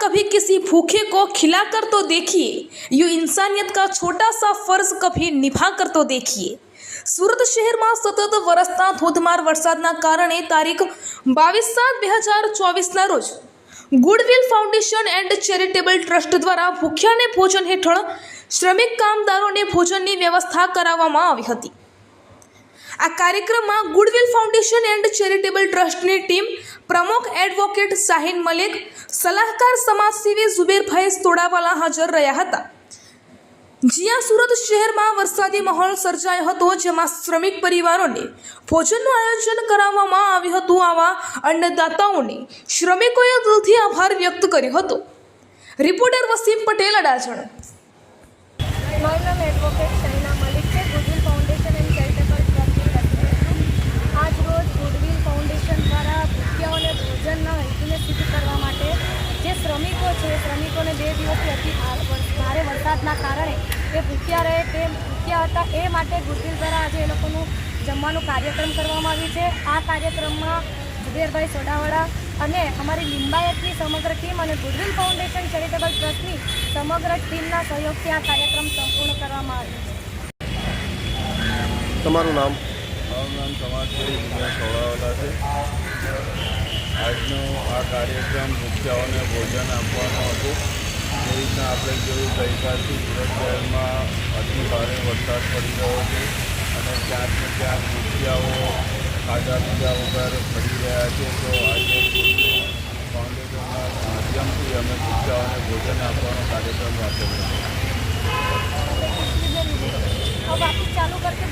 कभी किसी भूखे को खिलाकर तो देखिए यूं इंसानियत का छोटा सा फर्ज कभी निभा कर तो देखिए સુરત શહેરમાં સતત વરસતા ધોધમાર વરસાદના કારણે તારીખ બાવીસ સાત બે હજાર ચોવીસના રોજ Goodwill Foundation and Charitable Trust દ્વારા ભૂખ્યાને ભોજન હેઠળ શ્રમિક કામદારોને ભોજનની વ્યવસ્થા કરાવવામાં આવી હતી આ કાર્યક્રમમાં ગુડવિલ ફાઉન્ડેશન એન્ડ ચેરિટેબલ ટ્રસ્ટની ટીમ પ્રમુખ એડવોકેટ શાહીન મલિક, સલાહકાર સમાજસેવી ઝુબેરભાઈ તોડાવાલા હાજર રહ્યા હતા. જ્યાં સુરત શહેરમાં વરસાદી માહોલ સર્જાયો હતો, જેમાં શ્રમિક પરિવારોને ભોજનનું આયોજન કરાવવામાં આવ્યું હતું આવા અન્નદાતાઓને શ્રમિકોએ દિલથી આભાર વ્યક્ત કર્યો હતો. રિપોર્ટર વસીમ પટેલ અડાજણ. એડવોકેટ શહીના મલિક છે ગુડવિલ ફાઉન્ડેશન એન્ડ ચેરિટેબલ ટ્રસ્ટની પ્રેસિડેન્ટ આજ રોજ ગુડવિલ ફાઉન્ડેશન દ્વારા ભૂખ્યાઓને ભોજનના હેતુને સિદ્ધ કરવા માટે જે શ્રમિકો છે. શ્રમિકોને બે દિવસથી અતિ ભારે વરસાદના કારણે એ ભૂખ્યા રહે તે ભૂખ્યા હતા એ માટે ગુડવિલ દ્વારા આજે એ લોકોનું જમવાનું કાર્યક્રમ કરવામાં આવ્યું છે. આ કાર્યક્રમમાં ઝુબેરભાઈ સોડાવાળા અને અમારી લિંબાયતની સમગ્ર ટીમ અને ગુડવિલ ફાઉન્ડેશન ચેરિટેબલ ટ્રસ્ટની સમગ્ર ટીમના સહયોગથી આ કાર્યક્રમ સંપૂર્ણ કરવામાં આવ્યો છે. તમારું નામ? મારું નામ ખવડાવેલા છે. આ કાર્યક્રમ ભૂખ્યાઓને ભોજન આપવાનું હતું. એ રીતના આપણે જોયું, ગઈકાલથી સુરત શહેરમાં અતિ ભારે વરસાદ પડી રહ્યો છે અને ક્યાંક ને ક્યાંક ભૂખ્યાઓ ખાધા પીધા વગર પડી રહ્યા છે. તો આજે ફાઉન્ડેશનના માધ્યમથી અમે ભૂખ્યાઓને ભોજન આપવાનો કાર્યક્રમ રાખેલો છે. ચાલુ કરકે